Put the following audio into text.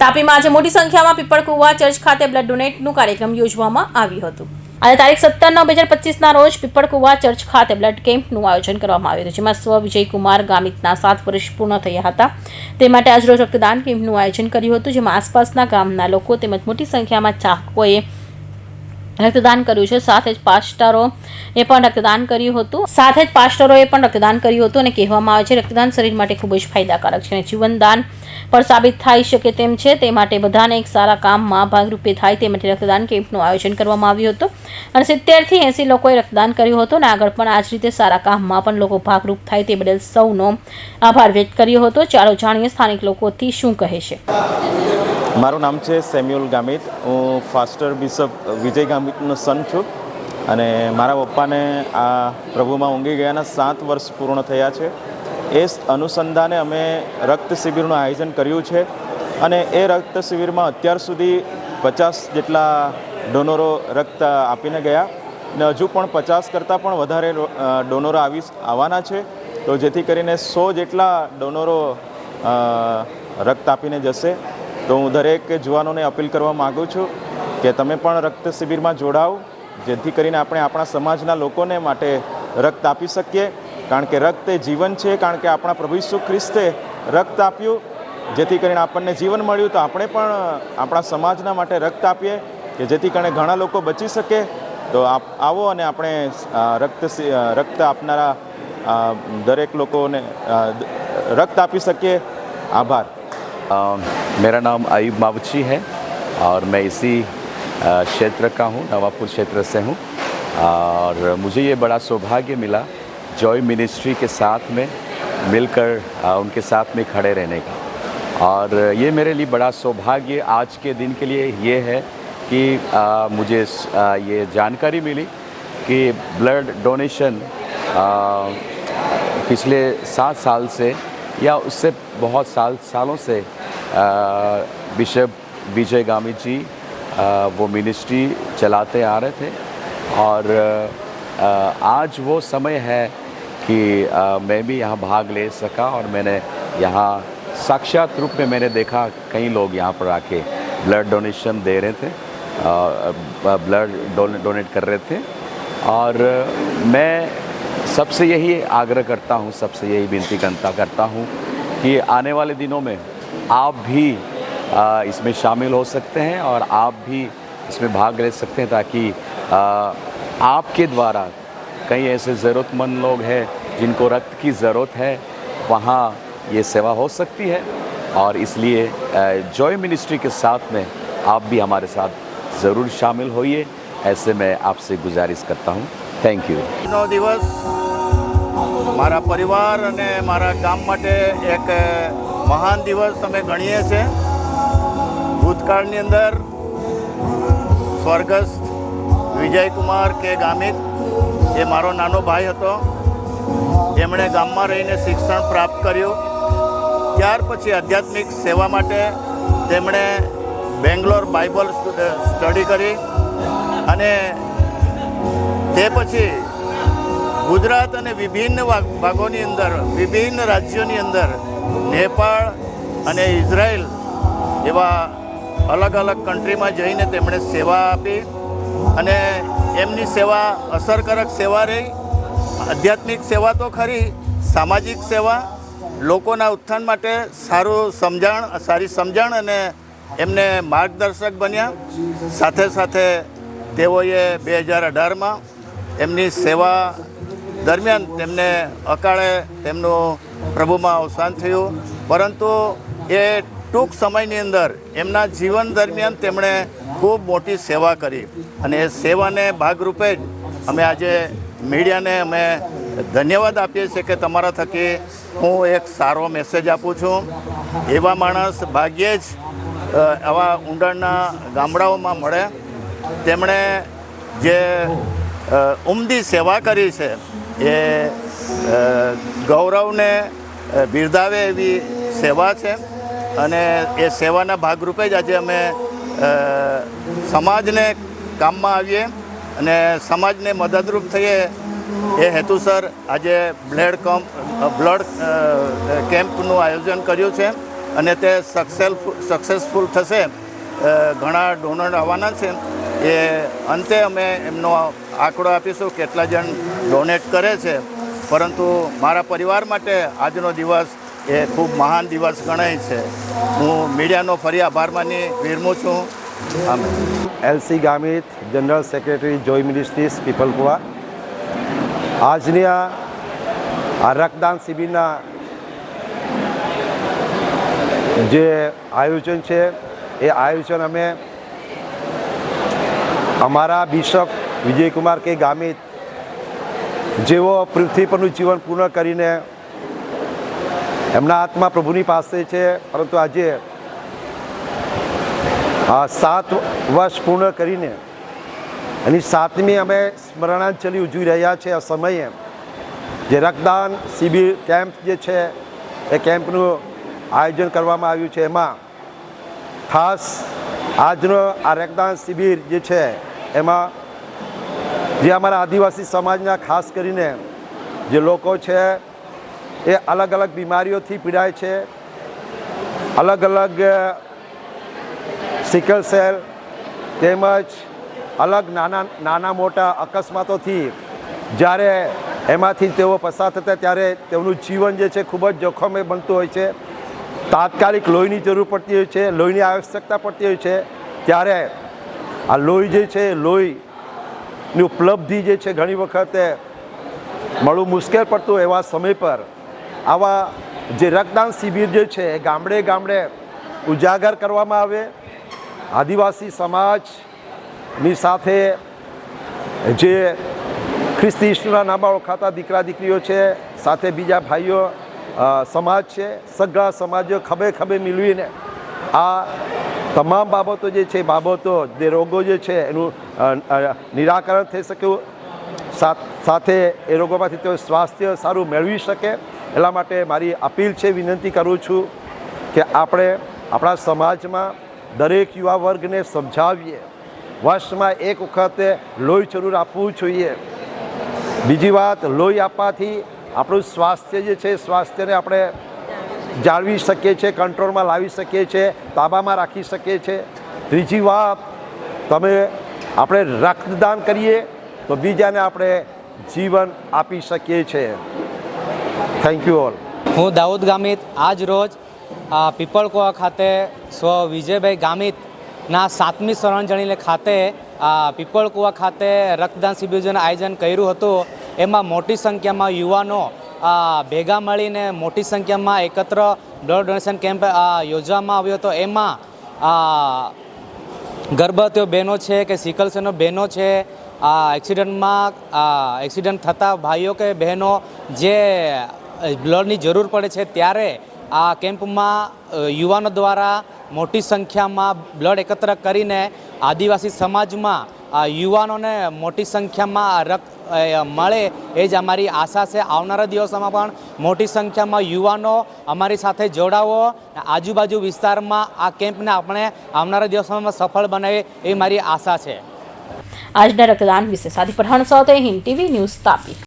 તાપીમાં આજે મોટી સંખ્યામાં પીપળકુવા ચર્ચ ખાતે બ્લડ ડોનેટનું કાર્યક્રમ યોજવામાં આવ્યું હતું. આજે તારીખ સત્તર નવ બે હજાર પચીસના રોજ પીપળકુવા ચર્ચ ખાતે બ્લડ કેમ્પનું આયોજન કરવામાં આવ્યું હતું, જેમાં સ્વ વિજયકુમાર ગામિતના સાત વર્ષ પૂર્ણ થયા હતા. તે માટે આજરોજ રક્તદાન કેમ્પનું આયોજન કર્યું હતું, જેમાં આસપાસના ગામના લોકો તેમજ મોટી સંખ્યામાં ચાહકોએ રક્તદાન કર્યું છે. સાથે જ પાસ્ટરો એ પણ રક્તદાન કર્યું હતું. સાથે જ પાસ્ટરોએ પણ રક્તદાન કર્યું હતું અને કહેવામાં આવે છે, રક્તદાન શરીર માટે ખૂબ જ ફાયદાકારક છે અને જીવનદાન પણ સાબિત થઈ શકે તેમ છે. તે માટે બધાને એક સારા કામમાં ભાગરૂપે થાય તે માટે રક્તદાન કેમ્પનું આયોજન કરવામાં આવ્યું હતું. અને સિત્તેરથી એંસી લોકોએ રક્તદાન કર્યું હતું અને આગળ પણ આ જ રીતે સારા કામમાં પણ લોકો ભાગરૂપ થાય તે બદલ સૌનો આભાર વ્યક્ત કર્યો હતો. ચાલો જાણીએ સ્થાનિક લોકોથી શું કહે છે. મારું નામ છે સેમ્યુઅલ ગામિત. હું ફાસ્ટર બિશપ વિજય ગામિતનો સન છું અને મારા પપ્પાને આ પ્રભુમાં ઊંઘી ગયાના સાત વર્ષ પૂર્ણ થયા છે. એ અનુસંધાને અમે રક્ત શિબિરનું આયોજન કર્યું છે અને એ રક્ત શિબિરમાં અત્યાર સુધી પચાસ જેટલા ડોનરો રક્ત આપીને ગયા ને હજુ પણ પચાસ કરતાં પણ વધારે ડોનરો આવી આવવાના છે. તો જેથી કરીને સો જેટલા ડોનરો રક્ત આપીને જશે. તો હું દરેક જુવાનોને અપીલ કરવા માગું છું કે તમે પણ રક્ત શિબિરમાં જોડાઓ, જેથી કરીને આપણે આપણા સમાજના લોકોને માટે રક્ત આપી શકીએ. કારણ કે રક્ત એ જીવન છે, કારણ કે આપણા પ્રભુ ઈસુ ખ્રિસ્તે રક્ત આપ્યું. જેથી કરીને આપણને જીવન મળ્યું તો આપણે પણ આપણા સમાજના માટે રક્ત આપીએ, કે જેથી કરીને ઘણા લોકો બચી શકે. તો આપ આવો અને આપણે રક્ત રક્ત આપનારા દરેક લોકોને રક્ત આપી શકીએ. આભાર. मेरा नाम आयुब मावची है और मैं इसी क्षेत्र का हूँ नवापुर क्षेत्र से हूँ। और मुझे ये बड़ा सौभाग्य मिला जॉय मिनिस्ट्री के साथ में मिलकर उनके साथ में खड़े रहने का। और ये मेरे लिए बड़ा सौभाग्य आज के दिन के लिए ये है कि अ, मुझे अ, ये जानकारी मिली कि ब्लड डोनेशन पिछले सात साल से या उससे बहुत साल सालों से बिशप विजय गामी जी वो मिनिस्ट्री चलाते आ रहे थे। और आज वो समय है कि मैं भी यहाँ भाग ले सका और मैंने यहाँ साक्षात रूप में मैंने देखा कई लोग यहाँ पर आके ब्लड डोनेशन दे रहे थे ब्लड डोनेट कर रहे थे। और, मैं सबसे यही आग्रह करता हूँ, सबसे यही विनती करता करता हूँ कि आने वाले दिनों में आप भी आ, इसमें शामिल हो सकते हैं और आप भी इसमें भाग ले सकते हैं ताकि आ, आपके द्वारा कई ऐसे ज़रूरतमंद लोग हैं जिनको रक्त की ज़रूरत है वहाँ ये सेवा हो सकती है और इसलिए जॉय मिनिस्ट्री के साथ में आप भी हमारे साथ ज़रूर शामिल होइए ऐसे मैं आपसे गुजारिश करता हूँ थैंक यू નો દિવસ મારા પરિવાર અને મારા ગામ માટે એક મહાન દિવસ અમે ગણીએ છીએ. ભૂતકાળની અંદર સ્વર્ગસ્થ વિજયકુમાર કે ગામિત, એ મારો નાનો ભાઈ હતો. એમણે ગામમાં રહીને શિક્ષણ પ્રાપ્ત કર્યું. ત્યાર પછી આધ્યાત્મિક સેવા માટે તેમણે બેંગ્લોર બાઇબલ સ્ટડી કરી અને તે પછી ગુજરાત અને વિભિન્ન ભાગોની અંદર, વિભિન્ન રાજ્યોની અંદર નેપાળ અને ઇઝરાયલ એવા અલગ અલગ કન્ટ્રીમાં જઈને તેમણે સેવા આપી અને એમની સેવા અસરકારક સેવા રહી. આધ્યાત્મિક સેવા તો ખરી, સામાજિક સેવા, લોકોના ઉત્થાન માટે સારું સમજણ, સારી સમજણ અને એમને માર્ગદર્શક બન્યા. સાથે સાથે તેઓએ બે હજાર અઢારમાં એમની સેવા દરમિયાન તેમને અકાળે તેમનું પ્રભુમાં અવસાન થયું. પરંતુ એ ટૂંક સમયની અંદર એમના જીવન દરમિયાન તેમણે ખૂબ મોટી સેવા કરી. અને એ સેવાને ભાગરૂપે જ અમે આજે મીડિયાને અમે ધન્યવાદ આપીએ છીએ કે તમારા થકી હું એક સારો મેસેજ આપું છું. એવા માણસ ભાગ્યે જ આવા ઊંડાણના ગામડાઓમાં મળે. તેમણે જે ઉમદી સેવા કરી છે એ ગૌરવને બિરદાવે એવી સેવા છે. અને એ સેવાના ભાગરૂપે જ આજે અમે સમાજને કામમાં આવીએ અને સમાજને મદદરૂપ થઈએ એ હેતુસર આજે બ્લડ કમ્પ બ્લડ કેમ્પનું આયોજન કર્યું છે. અને તે સક્સેસફુલ સક્સેસફુલ થશે. ઘણા ડોનર આવવાના છે. એ અંતે અમે એમનો આંકડો આપીશું, કેટલા જણ ડોનેટ કરે છે. પરંતુ મારા પરિવાર માટે આજનો દિવસ એ ખૂબ મહાન દિવસ ગણાય છે. હું મીડિયાનો ફરી આભાર માની વિરમું છું. LC Gamit general secretary Joy Ministries Pipalkuva આજની આ રક્તદાન શિબિરના જે આયોજન છે, એ આયોજન અમે અમારા બિશપ વિજયકુમાર કે ગામિત જેઓ પૃથ્વી પરનું જીવન પૂર્ણ કરીને એમના આત્મા પ્રભુની પાસે છે, પરંતુ આજે સાત વર્ષ પૂર્ણ કરીને એની સાતમી અમે સ્મરણાંજલિ ઉજવી રહ્યા છે. આ સમયે જે રક્તદાન શિબિર કેમ્પ જે છે, એ કેમ્પનું આયોજન કરવામાં આવ્યું છે. એમાં ખાસ આજનો આ રક્તદાન શિબિર જે છે, એમાં જે અમારા આદિવાસી સમાજના ખાસ કરીને જે લોકો છે, એ અલગ અલગ બીમારીઓથી પીડાય છે. અલગ અલગ સિકલ સેલ તેમજ અલગ નાના નાના મોટા અકસ્માતોથી જ્યારે એમાંથી તેઓ પસાર થતા ત્યારે તેમનું જીવન જે છે ખૂબ જ જોખમે બનતું હોય છે. તાત્કાલિક લોહીની જરૂર પડતી હોય છે, લોહીની આવશ્યકતા પડતી હોય છે. ત્યારે આ લોહી જે છે લોહીની ઉપલબ્ધિ જે છે ઘણી વખતે મળવું મુશ્કેલ પડતું એવા સમય પર. આવા જે રક્તદાન શિબિર જે છે એ ગામડે ગામડે ઉજાગર કરવામાં આવે. આદિવાસી સમાજની સાથે જે ખ્રિસ્તી ઈશ્વરના નામમાં ઓળખાતા દીકરા દીકરીઓ છે, સાથે બીજા ભાઈઓ સમાજ છે, સગા સમાજો ખભે ખભે મિલવીને આ તમામ બાબતો જે છે, બાબતો, જે રોગો જે છે, એનું નિરાકરણ થઈ શક્યું સાથે એ રોગોમાંથી તેઓ સ્વાસ્થ્ય સારું મેળવી શકે. એટલા માટે મારી અપીલ છે, વિનંતી કરું છું કે આપણે આપણા સમાજમાં દરેક યુવા વર્ગને સમજાવીએ. વર્ષમાં એક વખતે લોહી જરૂર આપવું જોઈએ. બીજી વાત, લોહી આપવાથી આપણું સ્વાસ્થ્ય જે છે, સ્વાસ્થ્યને આપણે જાળવી શકીએ છીએ, કંટ્રોલમાં લાવી શકીએ છીએ, તાબામાં રાખી શકીએ છીએ. ત્રીજી વાત, તમે આપણે રક્તદાન કરીએ તો બીજાને આપણે જીવન આપી શકીએ છીએ. થેન્ક યુ ઓલ હું દાઉદ ગામિત આજ રોજ પીપળકોવા ખાતે સ્વ વિજયભાઈ ગામિતના સાતમી શરણજણીને ખાતે પીપળકુવા ખાતે રક્તદાન શિબિરનું આયોજન કર્યું હતું. એમાં મોટી સંખ્યામાં યુવાનો ભેગા મળીને મોટી સંખ્યામાં એકત્ર બ્લડ ડોનેશન કેમ્પ યોજવામાં આવ્યો હતો. એમાં, આ, ગર્ભવતીઓ બહેનો છે કે સિકલસેનો બહેનો છે, આ એક્સિડન્ટમાં, આ એક્સિડન્ટ થતા ભાઈઓ કે બહેનો જે બ્લડની જરૂર પડે છે ત્યારે આ કેમ્પમાં યુવાનો દ્વારા મોટી સંખ્યામાં બ્લડ એકત્ર કરીને આદિવાસી સમાજમાં, આ યુવાનોને મોટી સંખ્યામાં રક્ત મળે એ જ અમારી આશા છે. આવનારા દિવસોમાં પણ મોટી સંખ્યામાં યુવાનો અમારી સાથે જોડાવો આજુબાજુ વિસ્તારમાં આ કેમ્પને આપણે આવનારા દિવસોમાં સફળ બનાવીએ એ મારી આશા છે. આજના રક્તદાન વિશે સાથી પઠાણ સાથે હિન્દ ટીવી ન્યૂઝ તાપી.